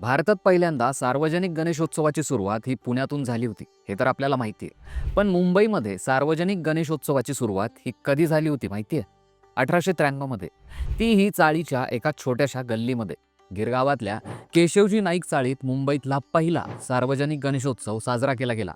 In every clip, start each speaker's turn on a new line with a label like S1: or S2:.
S1: भारतात पहिल्यांदा सार्वजनिक गणेशोत्सवाची सुरुवात ही पुण्यातून झाली होती हे तर आपल्याला माहिती आहे पण मुंबईमध्ये सार्वजनिक गणेशोत्सवाची सुरुवात ही कधी झाली होती माहिती आहे अठराशे त्र्याण्णवमध्ये तीही चाळीच्या एका छोट्याशा गल्लीमध्ये. गिरगावातल्या केशवजी नाईक चाळीत मुंबईतला पहिला सार्वजनिक गणेशोत्सव साजरा केला गेला.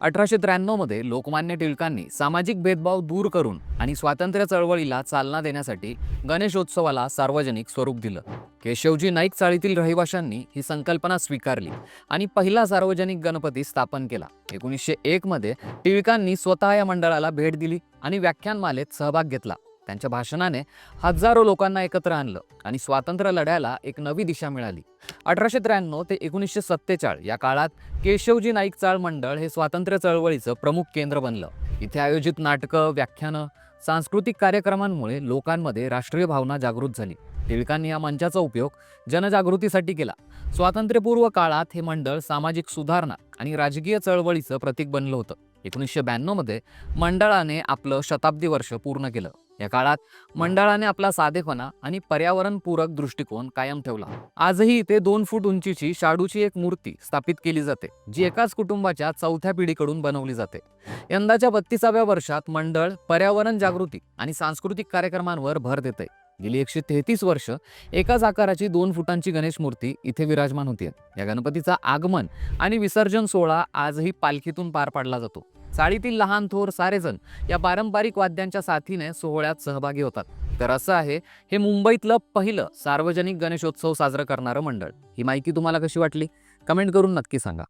S1: अठराशे त्र्याण्णवमध्ये लोकमान्य टिळकांनी सामाजिक भेदभाव दूर करून आणि स्वातंत्र्य चळवळीला चालना देण्यासाठी गणेशोत्सवाला सार्वजनिक स्वरूप दिलं. केशवजी नाईक चाळीतील रहिवाशांनी ही संकल्पना स्वीकारली आणि पहिला सार्वजनिक गणपती स्थापन केला. एकोणीसशे एकमध्ये टिळकांनी स्वतः या मंडळाला भेट दिली आणि व्याख्यानमालेत सहभाग घेतला. त्यांच्या भाषणाने हजारो लोकांना एकत्र आणलं आणि स्वातंत्र्य लढ्याला एक नवी दिशा मिळाली. अठराशे त्र्याण्णव ते एकोणीसशे सत्तेचाळ या काळात केशवजी नाईक चाळ मंडळ हे स्वातंत्र्य चळवळीचं प्रमुख केंद्र बनलं. इथे आयोजित नाटकं व्याख्यानं सांस्कृतिक कार्यक्रमांमुळे लोकांमध्ये राष्ट्रीय भावना जागृत झाली. टिळकांनी या मंचाचा उपयोग जनजागृतीसाठी केला. स्वातंत्र्यपूर्व काळात हे मंडळ सामाजिक सुधारणा आणि राजकीय चळवळीचं प्रतीक बनलं होतं. एकोणीसशे ब्याण्णवमध्ये मंडळाने आपलं शताब्दी वर्ष पूर्ण केलं. या काळात मंडळाने आपला साधेपणा आणि पर्यावरणपूरक दृष्टिकोन कायम ठेवला. आजही इथे दोन फूट उंचीची शाडूची एक मूर्ती स्थापित केली जाते जी एकाच कुटुंबाच्या चौथ्या पिढीकडून बनवली जाते. यंदाच्या बत्तीसाव्या वर्षात मंडळ पर्यावरण जागृती आणि सांस्कृतिक कार्यक्रमांवर भर देते. गेली एकशे तेहतीस वर्ष एकाच आकाराची दोन फुटांची गणेश मूर्ती इथे विराजमान होती. या गणपतीचा आगमन आणि विसर्जन सोहळा आजही पालखीतून पार पाडला जातो. चाळीतील लहान थोर सारेजण या पारंपरिक वाद्यांच्या साथीने सोहळ्यात सहभागी होतात. तर असं आहे हे मुंबईतलं पहिलं सार्वजनिक गणेशोत्सव साजरं करणारं मंडळ. ही माहिती तुम्हाला कशी वाटली? कमेंट करून नक्की सांगा.